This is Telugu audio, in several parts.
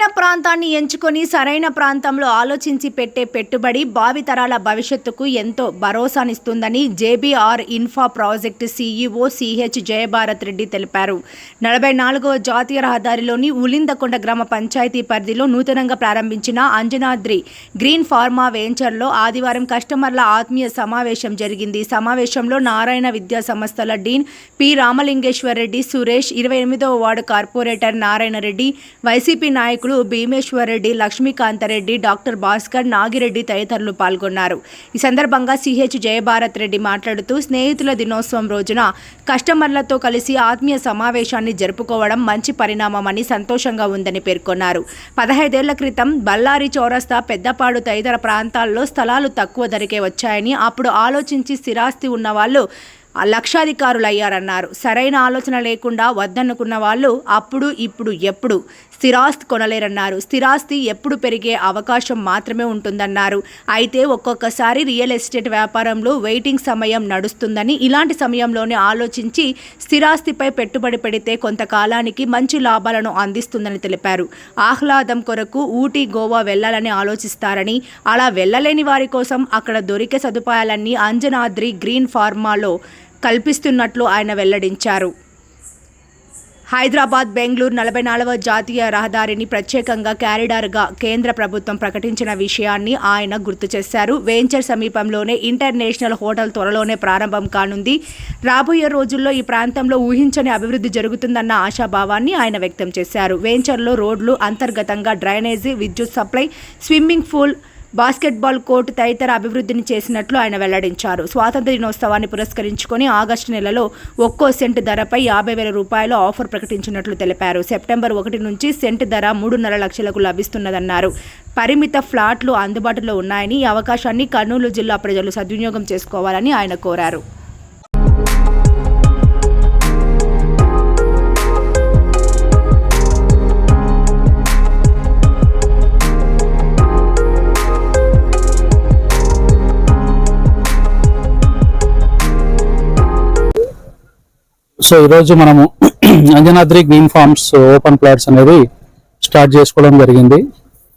సరైన ప్రాంతాన్ని ఎంచుకొని సరైన ప్రాంతంలో ఆలోచించి పెట్టే పెట్టుబడి భావితరాల భవిష్యత్తుకు ఎంతో భరోసానిస్తుందని JBR infra project CEO CH Jayabharat Reddy తెలిపారు. నలభై నాలుగవ జాతీయ రహదారిలోని ఉలిందకొండ గ్రామ పంచాయతీ పరిధిలో నూతనంగా ప్రారంభించిన అంజనాద్రి గ్రీన్ ఫార్మా వెంచర్లో ఆదివారం కస్టమర్ల ఆత్మీయ సమావేశం జరిగింది. సమావేశంలో నారాయణ విద్యా సంస్థల డీన్ పి రామలింగేశ్వర్ రెడ్డి సురేష్ ఇరవై ఎనిమిదవ ward corporator Narayana Reddy YCP నాయకులు భీమేశ్వర్ రెడ్డి లక్ష్మీకాంతరెడ్డి డాక్టర్ భాస్కర్ నాగిరెడ్డి తదితరులు పాల్గొన్నారు. ఈ సందర్భంగా సిహెచ్ జయభారత్ రెడ్డి మాట్లాడుతూ స్నేహితుల దినోత్సవం రోజున కస్టమర్లతో కలిసి ఆత్మీయ సమావేశాన్ని జరుపుకోవడం మంచి పరిణామమని సంతోషంగా ఉందని పేర్కొన్నారు. పదహైదేళ్ళ క్రితం బళ్ళారి చౌరస్తా పెద్దపాడు తదితర ప్రాంతాల్లో స్థలాలు తక్కువ ధరకే వచ్చాయని అప్పుడు ఆలోచించి స్థిరాస్తి ఉన్నవాళ్ళు వాళ్ళు లక్షాధికారులయ్యారన్నారు. సరైన ఆలోచన లేకుండా వద్దనుకున్న వాళ్ళు అప్పుడు ఇప్పుడు ఎప్పుడు స్థిరాస్తి కొనలేరన్నారు. స్థిరాస్తి ఎప్పుడు పెరిగే అవకాశం మాత్రమే ఉంటుందన్నారు. అయితే ఒక్కొక్కసారి రియల్ ఎస్టేట్ వ్యాపారంలో వెయిటింగ్ సమయం నడుస్తుందని ఇలాంటి సమయంలోనే ఆలోచించి స్థిరాస్తిపై పెట్టుబడి పెడితే కొంతకాలానికి మంచి లాభాలను అందిస్తుందని తెలిపారు. ఆహ్లాదం కొరకు ఊటీ గోవా వెళ్ళాలని ఆలోచిస్తారని అలా వెళ్ళలేని వారి కోసం అక్కడ దొరికే సదుపాయాలన్నీ అంజనాద్రి గ్రీన్ ఫార్మాలో కల్పిస్తున్నట్లు ఆయన వెల్లడించారు. హైదరాబాద్ బెంగళూరు నలభై నాలుగవ జాతీయ రహదారిని ప్రత్యేకంగా క్యారిడార్గా కేంద్ర ప్రభుత్వం ప్రకటించిన విషయాన్ని ఆయన గుర్తు చేశారు. వెంచర్ సమీపంలోనే ఇంటర్నేషనల్ హోటల్ త్వరలోనే ప్రారంభం కానుంది. రాబోయే రోజుల్లో ఈ ప్రాంతంలో ఊహించని అభివృద్ధి జరుగుతుందన్న ఆశాభావాన్ని ఆయన వ్యక్తం చేశారు. వెంచర్లో రోడ్లు అంతర్గతంగా డ్రైనేజీ విద్యుత్ supply swimming pool basketball court తదితర అభివృద్ధిని చేసినట్లు ఆయన వెల్లడించారు. స్వాతంత్ర దినోత్సవాన్ని పురస్కరించుకొని ఆగస్టు నెలలో ఒక్కో సెంట్ ధరపై యాభై వేల రూపాయలు ఆఫర్ ప్రకటించినట్లు తెలిపారు. సెప్టెంబర్ ఒకటి నుంచి సెంట్ ధర మూడున్నర లక్షలకు లభిస్తున్నదన్నారు. పరిమిత ఫ్లాట్లు అందుబాటులో ఉన్నాయని ఈ అవకాశాన్ని కర్నూలు జిల్లా ప్రజలు సద్వినియోగం చేసుకోవాలని ఆయన కోరారు. సో ఈరోజు మనము Anjanadri green farms open plots అనేది స్టార్ట్ చేసుకోవడం జరిగింది.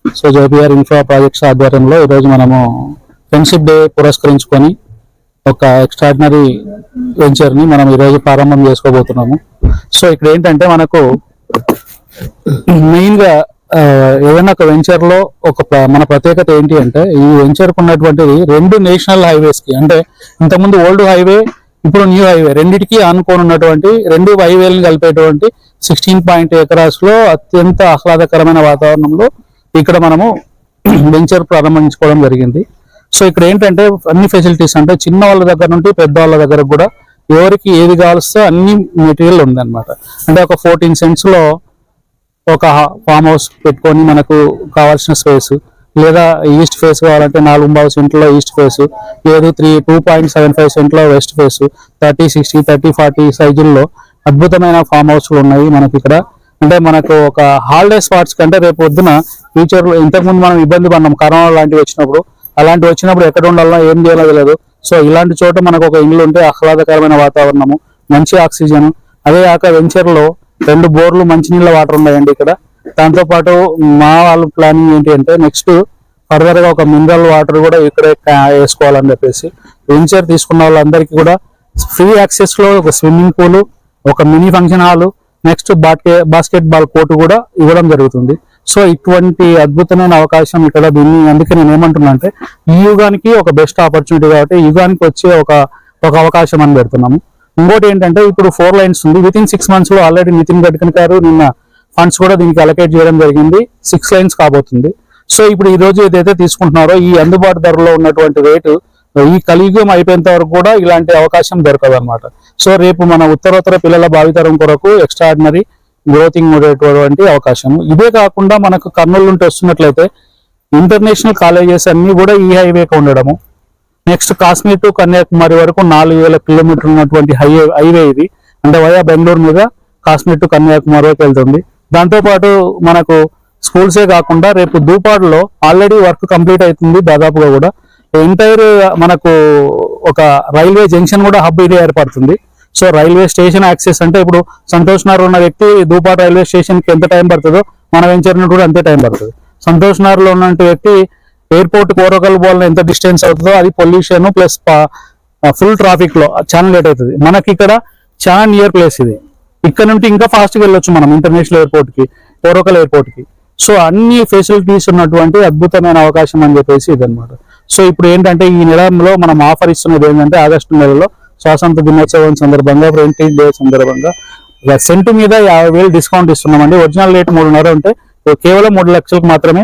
సో జేపీఆర్ ఇన్ఫ్రా ప్రాజెక్ట్స్ ఆధ్వర్యంలో ఈరోజు మనము ఫ్రెండ్షిప్ డే పురస్కరించుకొని ఒక ఎక్స్ట్రాడినరీ వెంచర్ని మనం ఈరోజు ప్రారంభం చేసుకోబోతున్నాము. సో ఇక్కడ ఏంటంటే మనకు మెయిన్గా ఏదైనా ఒక వెంచర్లో ఒక మన ప్రత్యేకత ఏంటి అంటే ఈ వెంచర్ ఉన్నటువంటిది రెండు నేషనల్ హైవేస్కి అంటే ఇంతకుముందు ఓల్డ్ హైవే ఇప్పుడు న్యూ హైవే రెండిటికి అనుకోనున్నటువంటి ఉన్నటువంటి రెండు హైవేలను కలిపేటువంటి సిక్స్టీన్ పాయింట్ ఎకరాస్లో అత్యంత ఆహ్లాదకరమైన వాతావరణంలో ఇక్కడ మనము వెంచర్ ప్రారంభించుకోవడం జరిగింది. సో ఇక్కడ ఏంటంటే అన్ని ఫెసిలిటీస్ అంటే చిన్న వాళ్ళ దగ్గర నుండి పెద్ద వాళ్ళ దగ్గర కూడా ఎవరికి ఏది కావాల్సో అన్ని మెటీరియల్ ఉంది అంటే ఒక ఫోర్టీన్ సెంట్స్లో ఒక ఫామ్ హౌస్ పెట్టుకొని మనకు కావాల్సిన స్పేస్ లేదా ఈస్ట్ ఫేస్ కావాలంటే నాలుగు బావు సెంట్లో ఈస్ట్ ఫేస్ లేదు three two point seven five సెంట్లో west face thirty sixty thirty forty సైజుల్లో అద్భుతమైన ఫామ్ హౌస్లు ఉన్నాయి మనకి ఇక్కడ. అంటే మనకు ఒక హాలిడే స్పాట్స్ కంటే రేపు పొద్దున ఫ్యూచర్లో ఇంతకుముందు మనం ఇబ్బంది పడినాం కరోనా లాంటివి వచ్చినప్పుడు. అలాంటివి వచ్చినప్పుడు ఎక్కడ ఉండాలో ఏం చేయాలో తెలియదు. సో ఇలాంటి చోట మనకు ఒక ఇల్లు ఉంటే ఆహ్లాదకరమైన వాతావరణము మంచి ఆక్సిజన్ అదే కాక వెంచర్లో రెండు బోర్లు మంచినీళ్ళ వాటర్ ఉన్నాయండి ఇక్కడ. దాంతో పాటు మా వాళ్ళ ప్లానింగ్ ఏంటి అంటే నెక్స్ట్ ఫర్దర్గా ఒక మినరల్ వాటర్ కూడా ఇక్కడే వేసుకోవాలని చెప్పేసి వెంచర్ తీసుకున్న వాళ్ళందరికీ కూడా ఫ్రీ యాక్సెస్లో ఒక స్విమ్మింగ్ పూల్ ఒక mini function hall next basketball court కూడా ఇవ్వడం జరుగుతుంది. సో ఇటువంటి అద్భుతమైన అవకాశం ఇక్కడ దీన్ని అందుకే నేను ఏమంటున్నా అంటే ఈ యుగానికి ఒక బెస్ట్ ఆపర్చునిటీ కాబట్టి యుగానికి వచ్చే ఒక ఒక అవకాశం అని పెడుతున్నాము. ఇంకోటి ఏంటంటే ఇప్పుడు ఫోర్ లైన్స్ ఉంది. విత్ ఇన్ సిక్స్ మంత్స్లో ఆల్రెడీ నితిన్ గడ్కరీ గారు నిన్న ఫండ్స్ కూడా దీనికి అలొకేట్ చేయడం జరిగింది. సిక్స్ లైన్స్ కాబోతుంది. సో ఇప్పుడు ఈ రోజు ఏదైతే తీసుకుంటున్నారో ఈ అందుబాటు ధరలో ఉన్నటువంటి రేటు ఈ కలియుగం అయిపోయేంత వరకు కూడా ఇలాంటి అవకాశం దొరకదు అనమాట సో రేపు మన ఉత్తరోత్తర పిల్లల భావితరం కొరకు ఎక్స్ట్రాడినరీ గ్రోతింగ్ ఉండేటువంటి అవకాశం ఇదే కాకుండా మనకు కర్నూలు నుండి వస్తున్నట్లయితే ఇంటర్నేషనల్ కాలేజెస్ అన్ని కూడా ఈ హైవేకి ఉండడము. నెక్స్ట్ కాశ్మీర్ టు కన్యాకుమారి వరకు నాలుగు వేల కిలోమీటర్లు ఉన్నటువంటి హైవే హైవే ఇది. అంటే వయా బెంగళూరు మీద కాశ్మీర్ టు కన్యాకుమారి వరకు వెళ్తుంది. దాంతోపాటు మనకు స్కూల్సే కాకుండా రేపు దూపాడులో ఆల్రెడీ వర్క్ కంప్లీట్ అవుతుంది దాదాపుగా కూడా. ఎంటైర్ మనకు ఒక రైల్వే జంక్షన్ కూడా హబ్ ఇది ఏర్పడుతుంది. సో రైల్వే స్టేషన్ యాక్సెస్ అంటే ఇప్పుడు సంతోష్ నగర్ ఉన్న వ్యక్తి దూపాడు రైల్వే స్టేషన్కి ఎంత టైం పడుతుందో మన వెంచర్ నుండి కూడా అంతే టైం పడుతుంది. సంతోష్ నగర్లో ఉన్న వ్యక్తి ఎయిర్పోర్ట్ కోరకల్ పోవాలని ఎంత డిస్టెన్స్ అవుతుందో అది పొల్యూషన్ ప్లస్ ఫుల్ ట్రాఫిక్లో చాలా లేట్ అవుతుంది. మనకి ఇక్కడ చాలా నియర్ ప్లేస్ ఇది. ఇక్కడ నుండి ఇంకా ఫాస్ట్గా వెళ్ళొచ్చు మనం ఇంటర్నేషనల్ ఎయిర్పోర్ట్కి కోరకల్ ఎయిర్పోర్ట్కి. సో అన్ని ఫెసిలిటీస్ ఉన్నటువంటి అద్భుతమైన అవకాశం అని చెప్పేసి ఇదనమాట సో ఇప్పుడు ఏంటంటే ఈ నెలలో మనం ఆఫర్ ఇస్తున్నది ఏంటంటే ఆగస్టు నెలలో స్వాతంత్ర దినోత్సవం సందర్భంగా ప్రింటింగ్ డే సందర్భంగా. సెంటు మీద యాభై వేలు డిస్కౌంట్ ఇస్తున్నామండి. ఒరిజినల్ రేట్ మూడున్నర ఉంటే కేవలం మూడు లక్షలకు మాత్రమే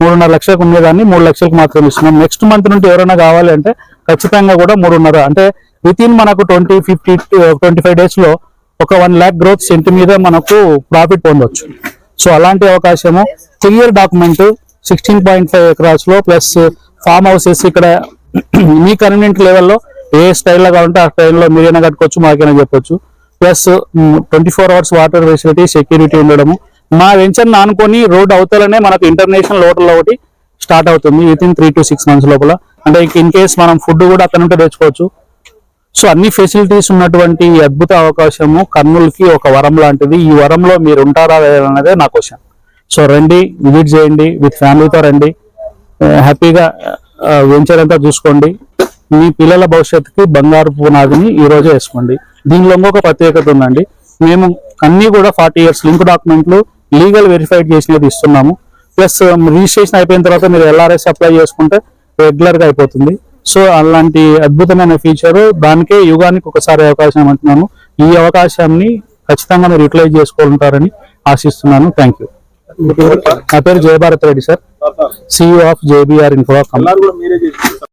మూడున్నర లక్షలకు ఉండేదాన్ని మూడు లక్షలకు మాత్రమే ఇస్తున్నాం. నెక్స్ట్ మంత్ నుండి ఎవరైనా కావాలి అంటే ఖచ్చితంగా కూడా మూడున్నర. అంటే విత్ ఇన్ మనకు ట్వంటీ ఫిఫ్టీ ట్వంటీ ఫైవ్ డేస్లో ఒక వన్ ల్యాక్ గ్రోత్ సెంట్ మీద మనకు ప్రాఫిట్ పొందొచ్చు. సో అలాంటి అవకాశము. Clear document sixteen point five ఎకరాస్లో plus farm houses ఇక్కడ మీ కన్వీనియంట్ లెవెల్లో ఏ స్టైల్లో కావాలంటే ఆ స్టైల్లో మీరైనా కట్టుకోవచ్చు మాకైనా చెప్పొచ్చు. Plus twenty four hours water facility security ఉండడము. మా వెంచర్ ఆనుకొని రోడ్ అవతలనే మనకు ఇంటర్నేషనల్ హోటల్ ఒకటి స్టార్ట్ అవుతుంది within three to six months లోపల. అంటే ఇన్ కేస్ మనం ఫుడ్ కూడా అక్కడ నుండి తెచ్చుకోవచ్చు. సో అన్ని ఫెసిలిటీస్ ఉన్నటువంటి ఈ అద్భుత అవకాశము కర్నూలుకి ఒక వరం లాంటిది. ఈ వరంలో మీరు ఉంటారా లేదా అన్నదే నా క్వశ్చన్ సో రండి విజిట్ చేయండి విత్ ఫ్యామిలీతో రండి. హ్యాపీగా వెంచర్ అంతా చూసుకోండి. మీ పిల్లల భవిష్యత్తుకి బంగారు పునాదిని ఈరోజే వేసుకోండి. దీనిలో ఇంకొక ప్రత్యేకత ఉందండి. మేము అన్ని కూడా ఫార్టీ ఇయర్స్ లింక్ డాక్యుమెంట్లు లీగల్ వెరిఫైడ్ చేసినది ఇస్తున్నాము. ప్లస్ రిజిస్ట్రేషన్ అయిపోయిన తర్వాత మీరు ఎల్ఆర్ఎస్ అప్లై చేసుకుంటే రెగ్యులర్గా అయిపోతుంది. సో అలాంటి అద్భుతమైన ఫీచర్ దానికే యుగానికి ఒకసారి అవకాశం అంటున్నాను. ఈ అవకాశాన్ని ఖచ్చితంగా మీరు యూటిలైజ్ చేసుకుంటారని ఆశిస్తున్నాను. థ్యాంక్ యూ నా పేరు Jayabharat Reddy sir CEO of JBR info colour కూడా మీరే చేసి